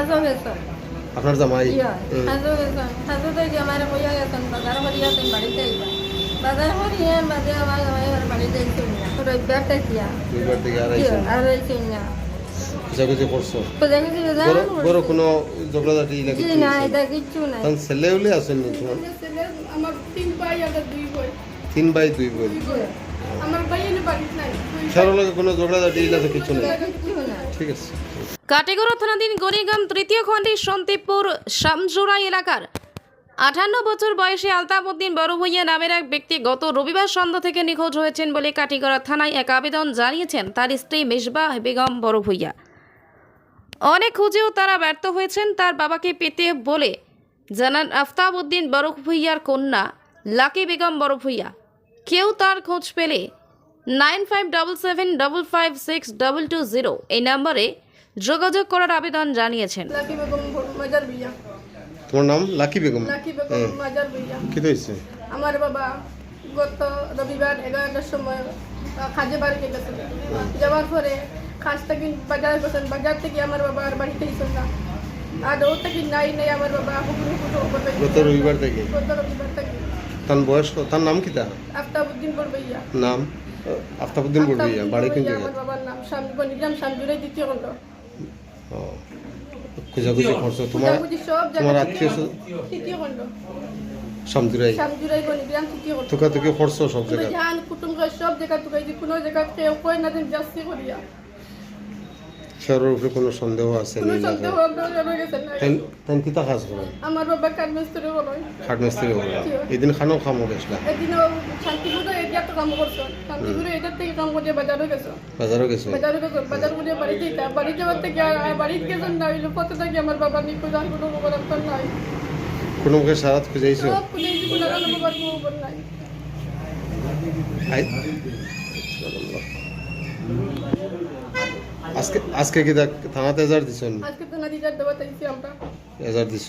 হাজো গেছেন আপনার জামাই হাজো গেছেন হাজো থেকে আমার কইয়া গেছেন বাজার করি গেছেন বাড়িতে আইবা বাজার করিয়ে বাজে আমার জামাই আমার বাড়িতে আইছেন না রবিবার দেখিয়া দুইবার থেকে আর আইছেন আর আইছেন না খুঁজাখুঁজি করছ বড় বড় কোনো ঝগড়াঝাটি জি লাগে না এটা নাই তখন ছেলে হলে আসেন নি তোমার আমার তিন ভাই আর দুই বোন তিন ভাই দুই বোন লগে কোনো ঝগড়াঝাটি লাগে কিছু নেই। ঠিক আছে। কাটিগড়া থানাধীন গড়িগ্রাম তৃতীয় খণ্ডের সন্তিপুর শামজোড়া এলাকার আটান্ন বছর বয়সী আলতাফউদ্দিন বড় ভূঁইয়া নামের এক ব্যক্তি গত রবিবার সন্ধ্যা থেকে নিখোঁজ হয়েছেন বলে কাটিগড়া থানায় এক আবেদন জানিয়েছেন তার স্ত্রী মেজবাহ বেগম বড় ভূঁইয়া। অনেক খুঁজেও তারা ব্যর্থ হয়েছেন তার বাবাকে পেতে বলে জানান আফতাব উদ্দিন বড় ভূঁইয়ার কন্যা লাকি বেগম বড় ভূঁইয়া। কেউ তার খোঁজ পেলে nine five double seven double five six double two zero এই নম্বরে যোগাযোগ করার আবেদন জানিয়েছেন। লাকি বেগম মাজার বিয়া। তোমার নাম? লাকি বেগম? লাকি বেগম মাজার বিয়া। কি হয়েছে আমার বাবা গত রবিবার এগারোটার সময় খাজে বাড়িতে গেছেন যাওয়ার পরে খাস থেকে বাজার গেছেন। বাজার থেকে আমার বাবা আর বাড়িতে গেছেন না। আর ও থেকে নাই নাই আমার বাবা হুকুর হুকুর গত রবিবার থেকে? গত রবিবার থেকে। তার বয়স তার নাম কি তা আফতাবুদ্দিন বড়বইয়া নাম? বাড়ি কোন বড়বইয়া, বাবার নাম শাম গণিগ্রাম শামজুরাই দ্বিতীয় খণ্ড। ও খুঁজাখুঁজি করছ। তোমার সব তোমার জায়গা আত্মীয় তৃতীয় খণ্ড। সামজুরাই? শামজুরাই গণিগ্রাম তৃতীয় খণ্ড। তোকা তোকে করছ সব জান কুটুম জায়গা তুকাই কোনো জায়গা কেউ কই না দিন জাস্তি করিয়া। শহরের উপরে কোনো সন্দেহ আছে কোনো সন্দেহ আপনার জানা গেছে না? তাই কিতা কাজ করেন আমার বাবা কাঠ মিস্ত্রি হলো খাট মিস্ত্রি করে এদিন খানো খামো গেছিলা এদিনও শান্তিপুরে এরিয়া তো কাম করছ। শান্তিপুরে এটার থেকে কাম করে বাজারও গেছো। বাজারও গেছো? বাজারও গেছো বাজার করে বাড়ি থেকে বাড়ি যাওয়ার থেকে আর বাড়িতে গেছেন না হইল কত থেকে আমার বাবা নিখোঁজ আর কোনো খবর আপনার নাই। কোনো মুখে সারাত খুঁজাইছো? সব খুঁজে কোনো খবর নাই। আই আজকে আজকে কি থানাতে এজার দিছ আজকে তো নদীটার দেওয়া চাইছি আমরা। এজার দিছ?